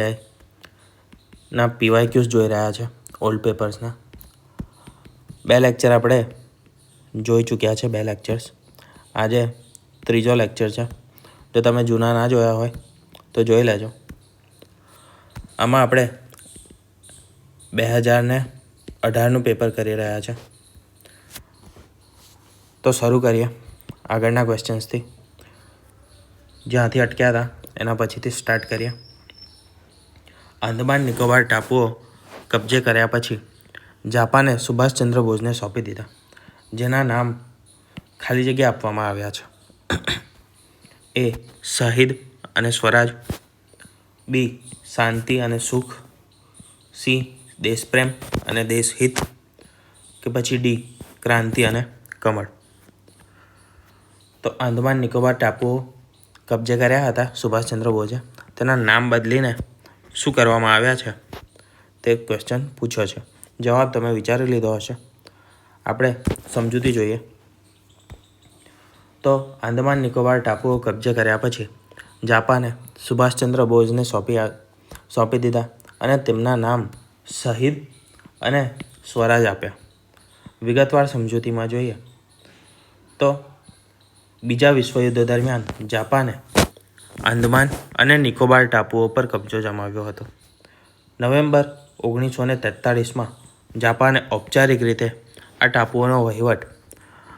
આઈટીઆઈના પીવાય ક્યુઝ જોઈ રહ્યા છે ઓલ્ડ પેપર્સના બે લેક્ચર આપણે જોઈ ચૂક્યા છે, બે લેક્ચર્સ આજે ત્રીજો લેક્ચર છે. જો તમે જૂના ના જોયા હોય, તો જોઈ લેજો. આમાં આપણે બે હજારને અઢારનું પેપર કરી રહ્યા છે. તો શરૂ કરીએ આગળના ક્વેશ્ચન્સથી જ્યાંથી અટક્યા હતા, એના પછીથી સ્ટાર્ટ કરીએ. આંદમાન નિકોબાર ટાપુઓ કબજે કર્યા પછી જાપાને સુભાષચંદ્ર બોઝને સોંપી દીધા, જેના નામ ખાલી જગ્યા આપવામાં આવ્યા છે. એ શહીદ અને સ્વરાજ, બી શાંતિ અને સુખ, સી દેશપ્રેમ અને દેશહિત, કે પછી ડી ક્રાંતિ અને કમળ. તો આંદમાન નિકોબાર ટાપુઓ કબજે કર્યા હતા સુભાષચંદ્ર બોઝે, તેના નામ બદલીને શું કરવામાં આવ્યા છે? તે ક્વેશ્ચન પૂછ્યો છે. જવાબ તમે વિચારી લીધો હશે. આપણે સમજૂતી જોઈએ. તો આંદમાન નિકોબાર ટાપુઓ કબજે કર્યા પછી જાપાને સુભાષચંદ્ર બોઝને સોંપી સોંપી દીધા અને તેમના નામ શહીદ અને સ્વરાજ આપ્યા. વિગતવાર સમજૂતીમાં જોઈએ તો બીજા વિશ્વયુદ્ધ દરમિયાન જાપાને આંદમાન અને નિકોબાર ટાપુઓ પર કબજો જમાવ્યો હતો. નવેમ્બર ઓગણીસો ને તેતાળીસમાં જાપાને ઔપચારિક રીતે આ ટાપુઓનો વહીવટ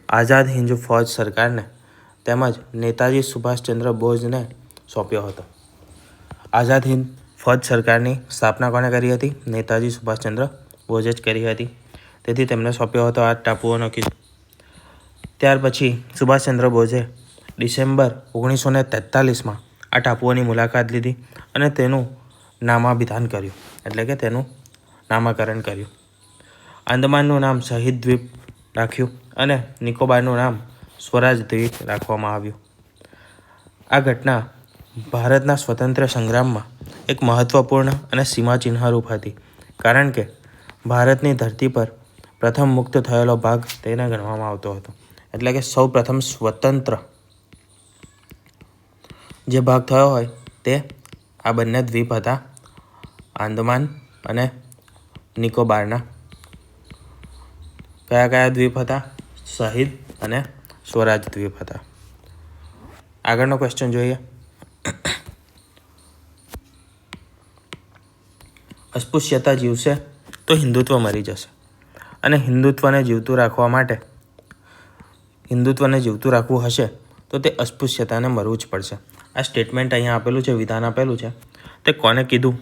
આઝાદ હિન્દ ફૌજ સરકારને તેમજ નેતાજી સુભાષચંદ્ર બોઝને સોંપ્યો હતો. આઝાદ હિન્દ ફૌજ સરકારની સ્થાપના કોણે કરી હતી? નેતાજી સુભાષચંદ્ર બોઝે જ કરી હતી. તેથી તેમને સોંપ્યો હતો આ ટાપુઓનો કિસ્સો. ત્યાર પછી સુભાષચંદ્ર બોઝે ડિસેમ્બર ઓગણીસો ને તેતાલીસમાં આ ટાપુઓની મુલાકાત લીધી અને તેનું નામાભિધાન કર્યું. એટલે કે તેનું નામાકરણ કર્યું. આંદમાનનું નામ શહીદ દ્વીપ રાખ્યું અને નિકોબારનું નામ સ્વરાજ દ્વીપ રાખવામાં આવ્યું. આ ઘટના ભારતના સ્વતંત્ર સંગ્રામમાં એક મહત્વપૂર્ણ અને સીમાચિહ્નરૂપ હતી. કારણ કે ભારતની ધરતી પર પ્રથમ મુક્ત થયેલો ભાગ તેને ગણવામાં આવતો હતો. એટલે કે સૌ પ્રથમ સ્વતંત્ર જે ભાગ થયો હોય તે આ બંને દ્વીપ હતા. આંદમાન અને નિકોબારના. કયા કયા દ્વીપ હતા? શહીદ અને સ્વરાજ દ્વીપ હતા. આગળનો ક્વેશ્ચન જોઈએ. અસ્પૃશ્યતા જીવશે તો હિન્દુત્વ મરી જશે. અને હિન્દુત્વને જીવતું રાખવા માટે, હિન્દુત્વને જીવતું રાખવું હશે તો તે અસ્પૃશ્યતાને મરવું જ પડશે. આ સ્ટેટમેન્ટ અહીંયા આપેલું છે, વિધાન આપેલું છે. તે કોને કીધું?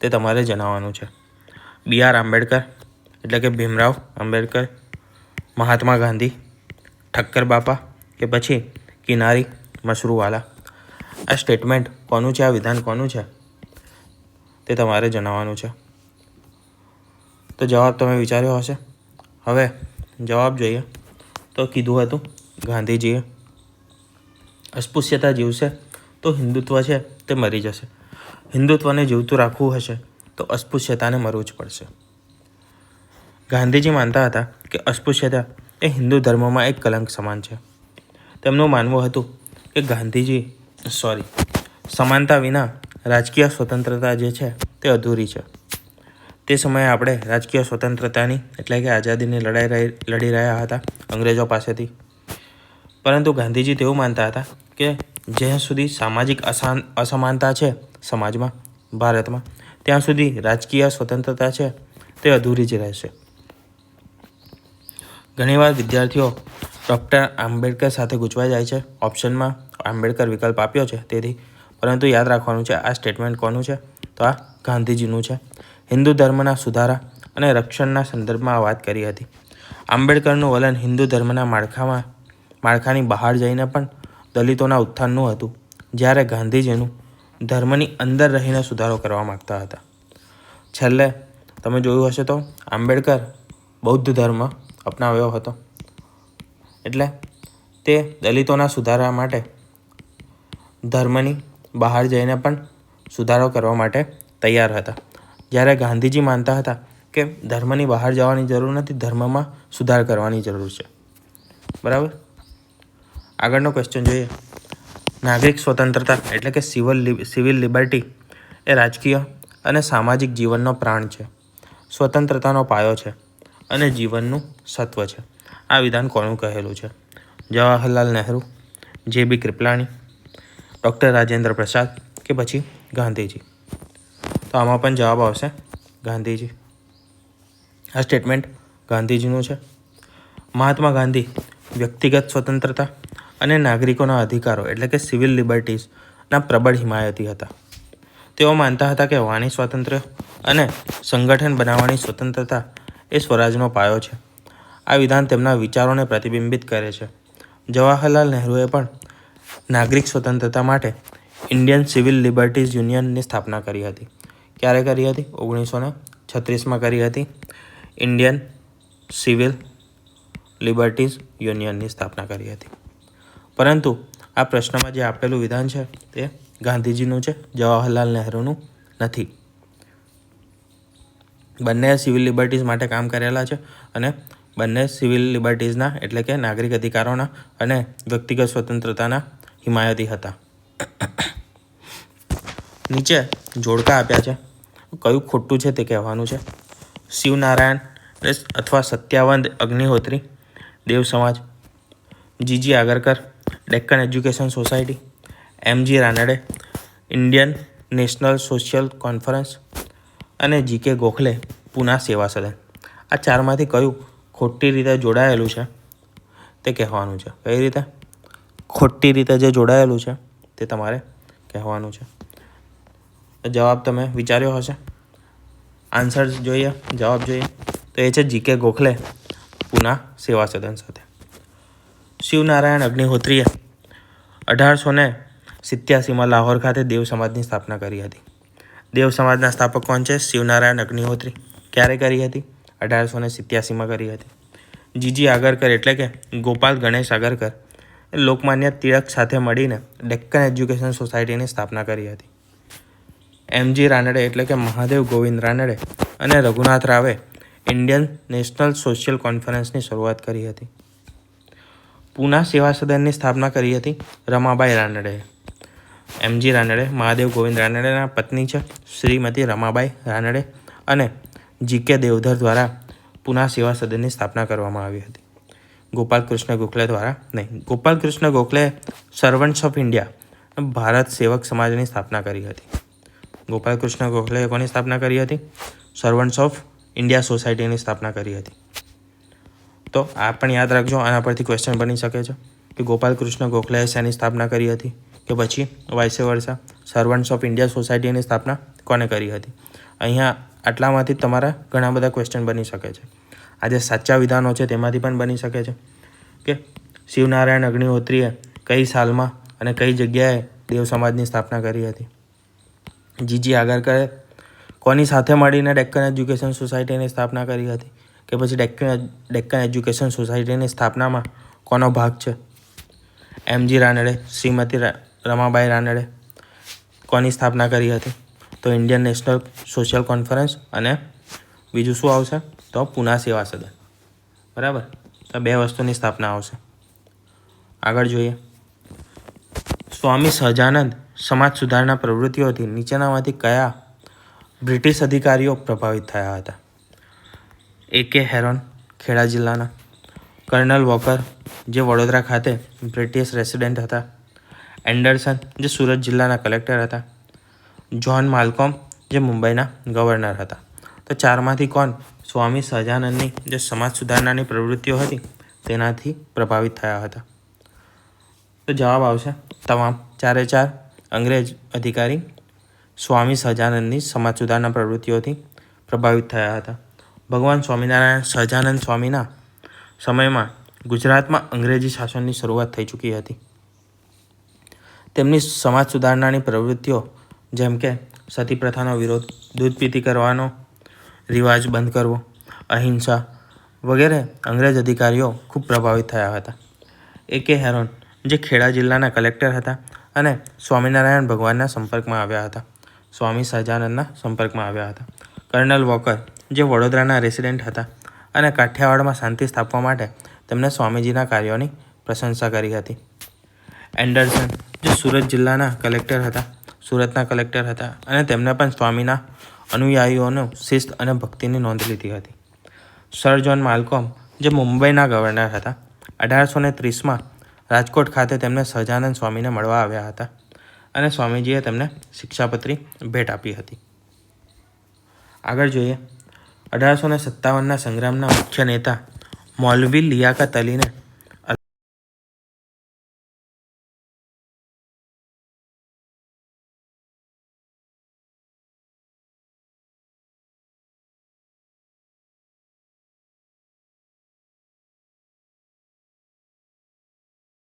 તે તમારે જણાવવાનું છે. બી આર આંબેડકર, એટલે કે ભીમરાવ આંબેડકર, મહાત્મા ગાંધી, ઠક્કર બાપા કે પછી કિનારી મશરૂવાલા આ સ્ટેટમેન્ટ કોનું છે? આ વિધાન કોનું છે? તે તમારે જણાવવાનું છે. તો જવાબ તમે વિચાર્યો હશે? હવે જવાબ જોઈએ. તો કીધું હતું ગાંધીજીએ. અસ્પૃશ્યતા જીવશે. તો હિન્દુત્વ છે તે મરી જશે. હિન્દુત્વને જીવતું રાખવું હશે તો અસ્પૃશ્યતાને મરવું જ પડશે. ગાંધીજી માનતા હતા કે અસ્પૃશ્યતા એ હિન્દુ ધર્મમાં એક કલંક સમાન છે. તેમનું માનવું હતું કે ગાંધીજી સોરી સમાનતા વિના રાજકીય સ્વતંત્રતા જે છે તે અધૂરી છે. તે સમયે આપણે રાજકીય સ્વતંત્રતાની એટલે કે આઝાદીની લડાઈ લડી રહ્યા હતા અંગ્રેજો પાસેથી. પરંતુ ગાંધીજી તેવું માનતા હતા કે જ્યાં સુધી સામાજિક અસાન, અસમાનતા છે સમાજમાં, ભારતમાં, ત્યાં સુધી રાજકીય સ્વતંત્રતા છે તે અધૂરી જ રહેશે. ઘણીવાર વિદ્યાર્થીઓ ડૉક્ટર આંબેડકર સાથે ગૂંચવાઈ જાય છે. ઓપ્શનમાં આંબેડકર વિકલ્પ આપ્યો છે તેથી, પરંતુ યાદ રાખવાનું છે આ સ્ટેટમેન્ટ કોનું છે? તો આ ગાંધીજીનું છે. હિન્દુ ધર્મના સુધારા અને રક્ષણના સંદર્ભમાં આ વાત કરી હતી. આંબેડકરનું વલણ હિન્દુ ધર્મના માળખામાં, માળખાની બહાર જઈને પણ દલિતોના ઉત્થાનનું હતું, જ્યારે ગાંધીજીનું ધર્મની અંદર રહીને સુધારો કરવા માગતા હતા. છેલ્લે, તમે જોયું હશે તો આંબેડકર બૌદ્ધ ધર્મ અપનાવ્યો હતો. એટલે તે દલિતોના સુધારા માટે, ધર્મની બહાર જઈને પણ સુધારો કરવા માટે તૈયાર હતા. જ્યારે ગાંધીજી માનતા હતા કે ધર્મની બહાર જવાની જરૂર નથી, ધર્મમાં સુધાર કરવાની જરૂર છે. બરાબર? આગળનો ક્વેશ્ચન જોઈએ. નાગરિક સ્વતંત્રતા એટલે કે સિવિલ સિવિલ લિબર્ટી એ રાજકીય અને સામાજિક જીવનનો પ્રાણ છે. સ્વતંત્રતાનો પાયો છે અને જીવનનું સત્વ છે. આ વિધાન કોનું કહેલું છે? જવાહરલાલ નહેરુ, જે બી કૃપલાણી ડૉક્ટર રાજેન્દ્ર પ્રસાદ કે પછી ગાંધીજી? તો આમાં પણ જવાબ આવશે ગાંધીજી. આ સ્ટેટમેન્ટ ગાંધીજીનું છે. મહાત્મા ગાંધી વ્યક્તિગત સ્વતંત્રતા અને નાગરિકોના અધિકારો, એટલે કે સિવિલ લિબર્ટીઝના પ્રબળ હિમાયતી હતા. તેઓ માનતા હતા કે વાણી સ્વાતંત્ર્ય અને સંગઠન બનાવવાની સ્વતંત્રતા એ સ્વરાજનો પાયો છે. આ વિધાન તેમના વિચારોને પ્રતિબિંબિત કરે છે. જવાહરલાલ નહેરુએ પણ નાગરિક સ્વતંત્રતા માટે ઇન્ડિયન સિવિલ લિબર્ટીઝ યુનિયનની સ્થાપના કરી હતી. ક્યારે કરી હતી? ઓગણીસો ને છત્રીસમાં કરી હતી. ઇન્ડિયન સિવિલ લિબર્ટીઝ યુનિયનની સ્થાપના કરી હતી. પરંતુ આ પ્રશ્નમાં જે આપેલું વિધાન છે તે ગાંધીજીનું છે, જવાહરલાલ નહેરુનું નથી. બંને સિવિલ લિબર્ટીઝ માટે કામ કરેલા છે અને બંને સિવિલ લિબર્ટીઝના એટલે કે નાગરિક અધિકારોના અને વ્યક્તિગત સ્વતંત્રતાના હિમાયતી હતા. નીચે જોડકા આપ્યા છે. કયું ખોટું છે તે કહેવાનું છે? શિવનારાયણ અથવા Satyavant Agnihotri, Dev Samaj. G G Agarkar Deccan education society M G Ranade, Indian national social conference અને જીકે ગોખલે પુના સેવા સદન. આ ચારમાંથી કયું ખોટી રીતે જોડાયેલું છે તે કહેવાનું છે. કઈ રીતે? ખોટી રીતે જે જોડાયેલું છે તે તમારે કહેવાનું છે. જવાબ તમે વિચાર્યો હશે? આન્સર જોઈએ, જવાબ જોઈએ. તો એ છે જીકે ગોખલે પુના સેવા સદન સાથે. શિવનારાયણ અગ્નિહોત્રીએ અઢારસો ને સિત્યાસીમાં લાહોર ખાતે દેવ સમાજની સ્થાપના કરી હતી. દેવ સમાજના સ્થાપક કોણ છે? શિવનારાયણ અગ્નિહોત્રી. ક્યારે કરી હતી? અઢારસો ને સિત્યાસીમાં કરી હતી. જીજી આગરકર એટલે કે ગોપાલ ગણેશ આગરકર લોકમાન્ય તિલક સાથે મળીને ડેક્કન એજ્યુકેશન સોસાયટીની સ્થાપના કરી હતી. એમજી રાનડે એટલે કે મહાદેવ ગોવિંદ રાનડે અને રઘુનાથ રાવે ઇન્ડિયન નેશનલ સોશિયલ કોન્ફરન્સની શરૂઆત કરી હતી. પૂના સેવા સદનની સ્થાપના કરી હતી રમાબાઈ રાનડે. એમજી રાનડે, મહાદેવ ગોવિંદ રાનડેના પત્ની છે શ્રીમતી રમાબાઈ રાનડે અને જીકે દેવધર દ્વારા પૂના સેવા સદનની સ્થાપના કરવામાં આવી હતી. ગોપાલ કૃષ્ણ ગોખલે દ્વારા નહીં Gopal Krishna Gokhale servants of India Bharat Sevak સમાજની સ્થાપના કરી હતી. ગોપાલ કૃષ્ણ ગોખલેએ કોની સ્થાપના કરી હતી? સર્વન્ટ્સ ઓફ ઇન્ડિયા સોસાયટીની સ્થાપના કરી હતી. તો આ પણ યાદ રાખજો, આના પરથી ક્વેશ્ચન બની શકે છે કે ગોપાલ કૃષ્ણ ગોખલેએ શેની સ્થાપના કરી હતી કે પછી વાઇસે વર્ષા સર્વન્ટ્સ ઓફ ઇન્ડિયા સોસાયટીની સ્થાપના કોને કરી હતી? અહીંયા આટલામાંથી તમારા ઘણા બધા ક્વેશ્ચન બની શકે છે. આ જે સાચા વિધાનો છે તેમાંથી પણ બની શકે છે કે શિવનારાયણ અગ્નિહોત્રીએ કઈ સાલમાં અને કઈ જગ્યાએ દેવ સમાજની સ્થાપના કરી હતી? જીજી આગરકરે કોની સાથે મળીને ડેક્કન એજ્યુકેશન સોસાયટીની સ્થાપના કરી હતી? કે પછી ડેક્કન ડેક્કન એજ્યુકેશન સોસાયટીની સ્થાપનામાં કોનો ભાગ છે? એમજી રાનડે, શ્રીમતી રમાબાઈ રાનડે કોની સ્થાપના કરી હતી? તો ઇન્ડિયન નેશનલ સોશિયલ કોન્ફરન્સ અને બીજું શું આવશે? તો પુના સેવા સદન. બરાબર? તો બે વસ્તુની સ્થાપના આવશે. આગળ જોઈએ. સ્વામી સહજાનંદ સમાજ સુધારણા પ્રવૃત્તિઓથી નીચેનામાંથી કયા બ્રિટિશ અધિકારીઓ પ્રભાવિત થયા હતા? એ કે હેરોન ખેડા જિલ્લાના. કર્નલ વોકર, જે વડોદરા ખાતે બ્રિટિશ રેસિડેન્ટ હતા. એન્ડરસન, જે સુરત જિલ્લાના કલેક્ટર હતા. જ્હોન માલ્કોમ, જે મુંબઈના ગવર્નર હતા. તો ચારમાંથી કોણ સ્વામી સહજાનંદની જે સમાજ સુધારણાની પ્રવૃત્તિઓ હતી, તેનાથી પ્રભાવિત થયા હતા. તો જવાબ આવશે તમામ ચારે ચાર અંગ્રેજ અધિકારી સ્વામી સહજાનંદની સમાજ સુધારણા પ્રવૃત્તિઓથી પ્રભાવિત થયા હતા. ભગવાન સ્વામિનારાયણ, સહજાનંદ સ્વામીના સમયમાં ગુજરાતમાં અંગ્રેજી શાસનની શરૂઆત થઈ ચૂકી હતી. તેમની સમાજ સુધારણાની પ્રવૃત્તિઓ, જેમ કે સતી પ્રથાનો વિરોધ, દૂધ પીતી કરવાનો રિવાજ બંધ કરવો, અહિંસા વગેરે અંગ્રેજ અધિકારીઓ ખૂબ પ્રભાવિત થયા હતા. એ કે હેરોન, જે ખેડા જિલ્લાના કલેક્ટર હતા અને સ્વામિનારાયણ ભગવાનના સંપર્કમાં આવ્યા હતા, સ્વામી સહજાનંદના સંપર્કમાં આવ્યા હતા. કર્નલ વોકર જે વડોદરાના રેસિડેન્ટ હતા અને કાઠિયાવાડમાં શાંતિ સ્થાપવા માટે તેમણે સ્વામીજીના કાર્યોની પ્રશંસા કરી હતી. એન્ડરસન, જે સુરત જિલ્લાના કલેક્ટર હતા, સુરતના કલેક્ટર હતા અને તેમણે પણ સ્વામીના અનુયાયીઓનું શિસ્ત અને ભક્તિની નોંધ લીધી હતી. સર જ્હોન માલ્કોમ, જે મુંબઈના ગવર્નર હતા, અઢારસો ને ત્રીસમાં રાજકોટ ખાતે તેમને સહજાનંદ સ્વામીને મળવા આવ્યા હતા અને સ્વામીજીએ તેમને શિક્ષાપત્રી ભેટ આપી હતી. આગળ જોઈએ અઢારસો ને સત્તાવનના સંગ્રામના મુખ્ય નેતા મૌલવી લિયાકત અલીને